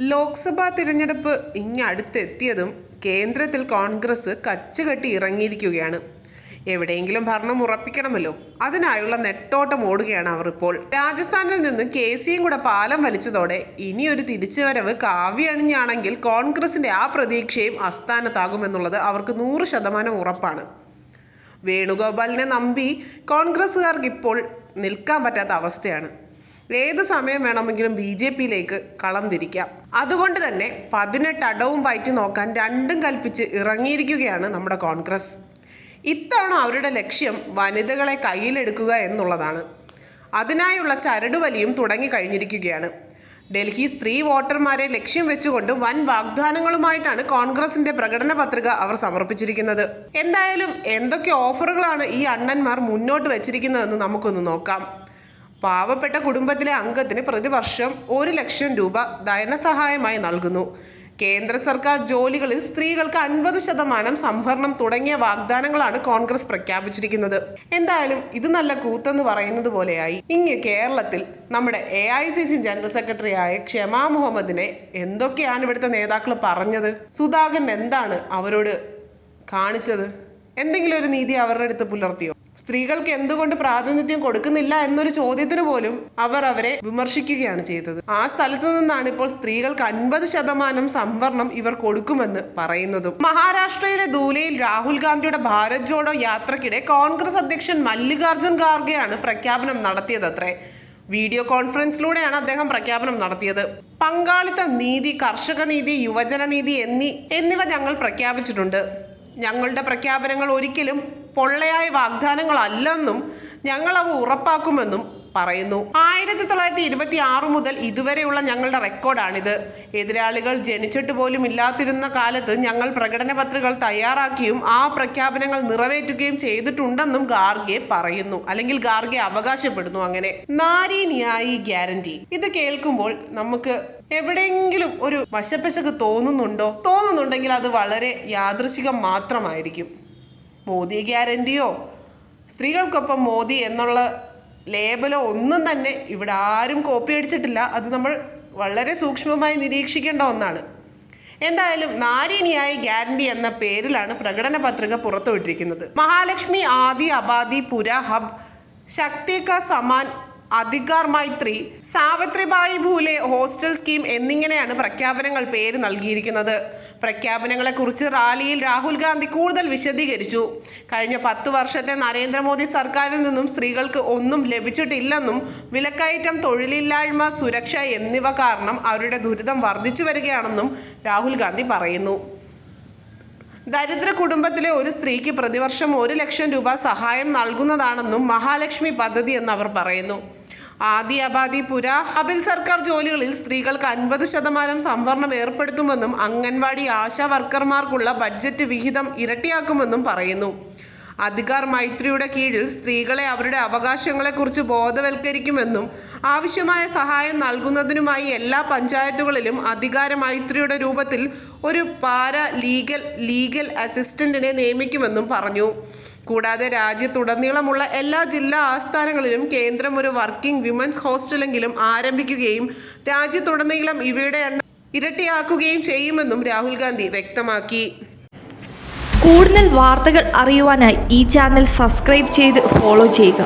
ലോക്സഭാ തിരഞ്ഞെടുപ്പ് ഇങ്ങടുത്തെത്തിയതും കേന്ദ്രത്തിൽ കോൺഗ്രസ് കച്ചുകെട്ടി ഇറങ്ങിയിരിക്കുകയാണ്. എവിടെയെങ്കിലും ഭരണം ഉറപ്പിക്കണമല്ലോ. അതിനായുള്ള നെട്ടോട്ടം ഓടുകയാണ് അവർ ഇപ്പോൾ. രാജസ്ഥാനിൽ നിന്ന് കെ സിയും കൂടെ പാലം വലിച്ചതോടെ ഇനിയൊരു തിരിച്ചുവരവ് കാവ്യണിഞ്ഞാണെങ്കിൽ കോൺഗ്രസിന്റെ ആ പ്രതീക്ഷയും അസ്ഥാനത്താകുമെന്നുള്ളത് അവർക്ക് നൂറ് ശതമാനം ഉറപ്പാണ്. വേണുഗോപാലിനെ നമ്പി കോൺഗ്രസ്സുകാർക്ക് ഇപ്പോൾ നിൽക്കാൻ പറ്റാത്ത അവസ്ഥയാണ്. ഏത് സമയം വേണമെങ്കിലും ബി ജെ പിയിലേക്ക് കളം തിരിക്കാം അതുകൊണ്ട് തന്നെ പതിനെട്ട് അടവും പയറ്റി നോക്കാൻ രണ്ടും കൽപ്പിച്ച് ഇറങ്ങിയിരിക്കുകയാണ് നമ്മുടെ കോൺഗ്രസ്. ഇത്തവണ അവരുടെ ലക്ഷ്യം വനിതകളെ കയ്യിലെടുക്കുക എന്നുള്ളതാണ്. അതിനായുള്ള ചരടുവലിയും തുടങ്ങിക്കഴിഞ്ഞിരിക്കുകയാണ് ഡൽഹി സ്ത്രീ വോട്ടർമാരെ ലക്ഷ്യം വെച്ചുകൊണ്ട് വൻ വാഗ്ദാനങ്ങളുമായിട്ടാണ് കോൺഗ്രസിന്റെ പ്രകടന പത്രിക അവർ സമർപ്പിച്ചിരിക്കുന്നത്. എന്തായാലും എന്തൊക്കെ ഓഫറുകളാണ് ഈ അണ്ണന്മാർ മുന്നോട്ട് വെച്ചിരിക്കുന്നതെന്ന് നമുക്കൊന്ന് നോക്കാം. പാവപ്പെട്ട കുടുംബത്തിലെ അംഗത്തിന് പ്രതിവർഷം ഒരു ലക്ഷം രൂപ ധനസഹായമായി നൽകുന്നു. കേന്ദ്ര സർക്കാർ ജോലികളിൽ സ്ത്രീകൾക്ക് അൻപത് ശതമാനം സംവരണം തുടങ്ങിയ വാഗ്ദാനങ്ങളാണ് കോൺഗ്രസ് പ്രഖ്യാപിച്ചിരിക്കുന്നത്. എന്തായാലും ഇത് നല്ല കൂത്തെന്ന് പറയുന്നത് പോലെയായി. ഇങ്ങ് കേരളത്തിൽ നമ്മുടെ A I C C general സെക്രട്ടറിയായ ക്ഷമാ മുഹമ്മദിനെ എന്തൊക്കെയാണ് ഇവിടുത്തെ നേതാക്കൾ പറഞ്ഞത്? സുധാകരൻ എന്താണ് അവരോട് കാണിച്ചത്? എന്തെങ്കിലും ഒരു നീതി അവരുടെ അടുത്ത് പുലർത്തിയോ? സ്ത്രീകൾക്ക് എന്തുകൊണ്ട് പ്രാതിനിധ്യം കൊടുക്കുന്നില്ല എന്നൊരു ചോദ്യത്തിന് പോലും അവർ അവരെ വിമർശിക്കുകയാണ് ചെയ്തത്. ആ സ്ഥലത്തു നിന്നാണ് ഇപ്പോൾ സ്ത്രീകൾക്ക് അൻപത് ശതമാനം സംവരണം ഇവർ കൊടുക്കുമെന്ന് പറയുന്നതും. മഹാരാഷ്ട്രയിലെ ദൂലയിൽ രാഹുൽ ഗാന്ധിയുടെ ഭാരത് ജോഡോ യാത്രക്കിടെ കോൺഗ്രസ് അധ്യക്ഷൻ മല്ലികാർജുൻ ഖാർഗെയാണ് പ്രഖ്യാപനം നടത്തിയതത്രേ. വീഡിയോ കോൺഫറൻസിലൂടെയാണ് അദ്ദേഹം പ്രഖ്യാപനം നടത്തിയത്. പങ്കാളിത്ത നീതി കർഷക നീതി യുവജന നീതി എന്നീ എന്നിവ ഞങ്ങൾ പ്രഖ്യാപിച്ചിട്ടുണ്ട്. ഞങ്ങളുടെ പ്രഖ്യാപനങ്ങൾ ഒരിക്കലും പൊള്ളയായ വാഗ്ദാനങ്ങളല്ലെന്നും ഞങ്ങളവ ഉറപ്പാക്കുമെന്നും പറയുന്നു. ആയിരത്തി തൊള്ളായിരത്തി ഇരുപത്തി ആറ് മുതൽ ഇതുവരെയുള്ള ഞങ്ങളുടെ റെക്കോർഡാണിത്. എതിരാളികൾ ജനിച്ചിട്ട് പോലും ഇല്ലാതിരുന്ന കാലത്ത് ഞങ്ങൾ പ്രകടന പത്രികകൾ തയ്യാറാക്കിയും ആ പ്രഖ്യാപനങ്ങൾ നിറവേറ്റുകയും ചെയ്തിട്ടുണ്ടെന്നും ഗാർഗെ പറയുന്നു. അല്ലെങ്കിൽ ഗാർഗെ അവകാശപ്പെടുന്നു അങ്ങനെ. നാരി ന്യായി ഗ്യാരണ്ടി. ഇത് കേൾക്കുമ്പോൾ നമുക്ക് എവിടെയെങ്കിലും ഒരു വശപ്പശക്ക് തോന്നുന്നുണ്ടോ? തോന്നുന്നുണ്ടെങ്കിൽ അത് വളരെ യാദൃശികം മാത്രമായിരിക്കും. മോദി ഗ്യാരണ്ടിയോ? സ്ത്രീകൾക്കൊപ്പം മോദി എന്നുള്ള ലേബലോ ഒന്നും തന്നെ ഇവിടെ ആരും കോപ്പി അടിച്ചിട്ടില്ല. അത് നമ്മൾ വളരെ സൂക്ഷ്മമായി നിരീക്ഷിക്കേണ്ട ഒന്നാണ്. എന്തായാലും നാരിണിയായി ഗ്യാരണ്ടി എന്ന പേരിലാണ് പ്രകടന പത്രിക പുറത്തുവിട്ടിരിക്കുന്നത്. മഹാലക്ഷ്മി ആദി അബാദി പുര ഹബ് ശക്തി കാ സമാൻ അധികാർ മൈത്രി സാവിത്രിബായി ഭൂലെ ഹോസ്റ്റൽ സ്കീം എന്നിങ്ങനെയാണ് പ്രഖ്യാപനങ്ങൾ പേര് നൽകിയിരിക്കുന്നത്. പ്രഖ്യാപനങ്ങളെക്കുറിച്ച് റാലിയിൽ രാഹുൽ ഗാന്ധി കൂടുതൽ വിശദീകരിച്ചു. കഴിഞ്ഞ പത്ത് വർഷത്തെ നരേന്ദ്രമോദി സർക്കാരിൽ നിന്നും സ്ത്രീകൾക്ക് ഒന്നും ലഭിച്ചിട്ടില്ലെന്നും വിലക്കയറ്റം തൊഴിലില്ലായ്മ സുരക്ഷ എന്നിവ കാരണം അവരുടെ ദുരിതം വർദ്ധിച്ചു വരികയാണെന്നും രാഹുൽ ഗാന്ധി പറയുന്നു. ദരിദ്ര കുടുംബത്തിലെ ഒരു സ്ത്രീക്ക് പ്രതിവർഷം ഒരു ലക്ഷം രൂപ സഹായം നൽകുന്നതാണെന്നും മഹാലക്ഷ്മി പദ്ധതി എന്ന് അവർ പറയുന്നു. ആദി അബാദി പുര. അബിൽ സർക്കാർ ജോലികളിൽ സ്ത്രീകൾക്ക് അൻപത് ശതമാനം സംവരണം ഏർപ്പെടുത്തുമെന്നും അംഗൻവാടി ആശാ വർക്കർമാർക്കുള്ള ബഡ്ജറ്റ് വിഹിതം ഇരട്ടിയാക്കുമെന്നും പറയുന്നു. അധികാർ മൈത്രിയുടെ കീഴിൽ സ്ത്രീകളെ അവരുടെ അവകാശങ്ങളെക്കുറിച്ച് ബോധവൽക്കരിക്കുമെന്നും ആവശ്യമായ സഹായം നൽകുന്നതിനുമായി എല്ലാ പഞ്ചായത്തുകളിലും അധികാര മൈത്രിയുടെ രൂപത്തിൽ ഒരു പാര ലീഗൽ ലീഗൽ അസിസ്റ്റന്റിനെ നിയമിക്കുമെന്നും പറഞ്ഞു. കൂടാതെ രാജ്യത്തുടനീളമുള്ള എല്ലാ ജില്ലാ ആസ്ഥാനങ്ങളിലും കേന്ദ്രം ഒരു വർക്കിംഗ് വിമൻസ് ഹോസ്റ്റലെങ്കിലും ആരംഭിക്കുകയും രാജ്യത്തുടനീളം ഇവയുടെ എണ്ണം ഇരട്ടിയാക്കുകയും ചെയ്യുമെന്നും രാഹുൽ ഗാന്ധി വ്യക്തമാക്കി. കൂടുതൽ വാർത്തകൾ അറിയുവാനായി ഈ ചാനൽ സബ്സ്ക്രൈബ് ചെയ്ത് ഫോളോ ചെയ്യുക.